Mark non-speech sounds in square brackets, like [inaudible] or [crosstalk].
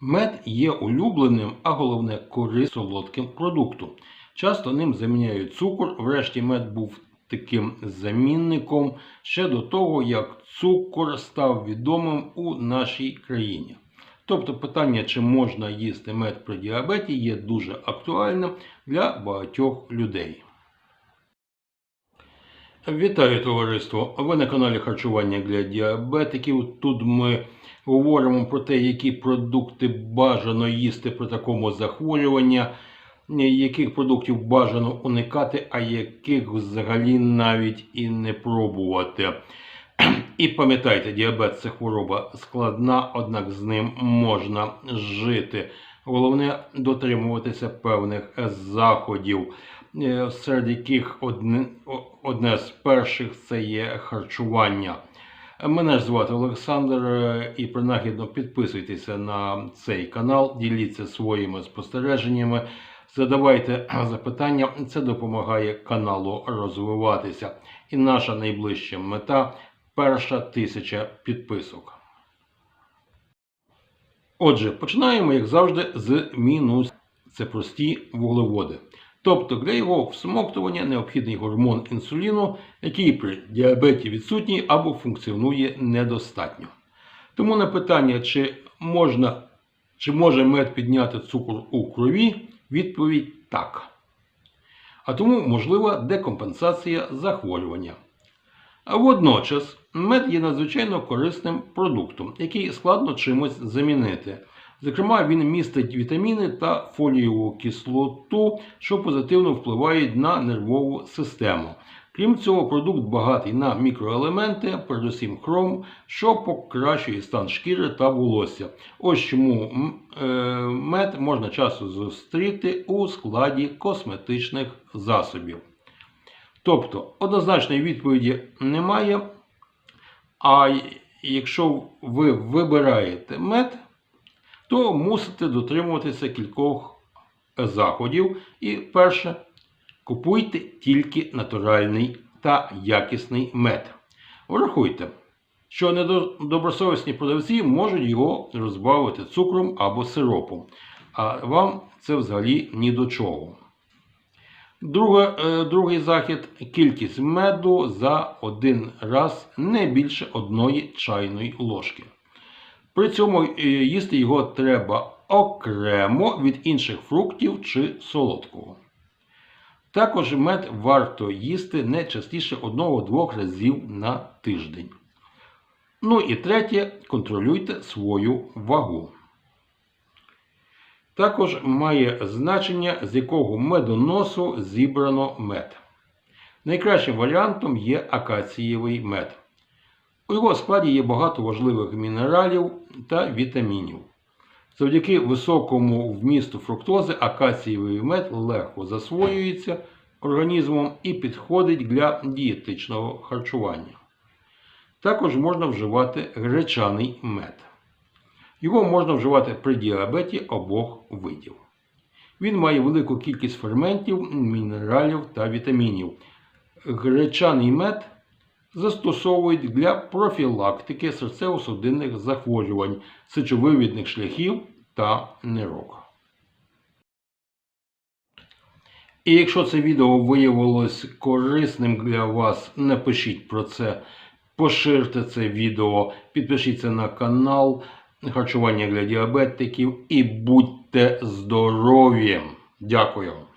Мед є улюбленим, а головне корис солодким продуктом. Часто ним заміняють цукор. Врешті мед був таким замінником ще до того, як цукор став відомим у нашій країні. Тобто питання, чи можна їсти мед при діабеті, є дуже актуальним для багатьох людей. Вітаю товариство! Ви на каналі Харчування для діабетиків. Тут ми говоримо про те, які продукти бажано їсти при такому захворюванні, яких продуктів бажано уникати, а яких взагалі навіть і не пробувати. І пам'ятайте, діабет це хвороба складна, однак з ним можна жити. Головне дотримуватися певних заходів, серед яких одне, одне з перших це є харчування. Мене ж звати Олександр, е, і принагідно підписуйтеся на цей канал, діліться своїми спостереженнями, задавайте [clears throat] запитання. Це допомагає каналу розвиватися. І наша найближча мета перша тисяча підписок. Отже, починаємо, як завжди, з мінус. Це прості вуглеводи. Тобто для його всмоктування необхідний гормон інсуліну, який при діабеті відсутній або функціонує недостатньо. Тому на питання, чи можна, чи може мед підняти цукор у крові, відповідь так. А тому можлива декомпенсація захворювання. А водночас мед є надзвичайно корисним продуктом, який складно чимось замінити. Зокрема, він містить вітаміни та фолієву кислоту, що позитивно впливають на нервову систему. Крім цього, продукт багатий на мікроелементи, передусім хром, що покращує стан шкіри та волосся. Ось чому е, мед можна часто зустріти у складі косметичних засобів. Тобто однозначної відповіді немає. А якщо ви вибираєте мед, то мусите дотримуватися кількох заходів. І перше, купуйте тільки натуральний та якісний мед. Врахуйте, що недобросовісні продавці можуть його розбавити цукром або сиропом, а вам це взагалі ні до чого. Друге, е, другий захід кількість меду за один раз не більше одної чайної ложки. При цьому е, їсти його треба окремо від інших фруктів чи солодкого. Також мед варто їсти не частіше 1-2 разів на тиждень. Ну і третє, контролюйте свою вагу. Також має значення, з якого медоносу зібрано мед. Найкращим варіантом є акацієвий мед. У його складі є багато важливих мінералів та вітамінів. Завдяки високому вмісту фруктози акацієвий мед легко засвоюється організмом і підходить для дієтичного харчування. Також можна вживати гречаний мед. Його можна вживати при діабеті обох видів. Він має велику кількість ферментів, мінералів та вітамінів. Гречаний мед застосовують для профілактики серцево-судинних захворювань, сечовивідних шляхів та нирок. І якщо це відео виявилось корисним для вас, напишіть про це, поширте це відео, підпишіться на канал харчування для діабетиків і будьте здорові! Дякую!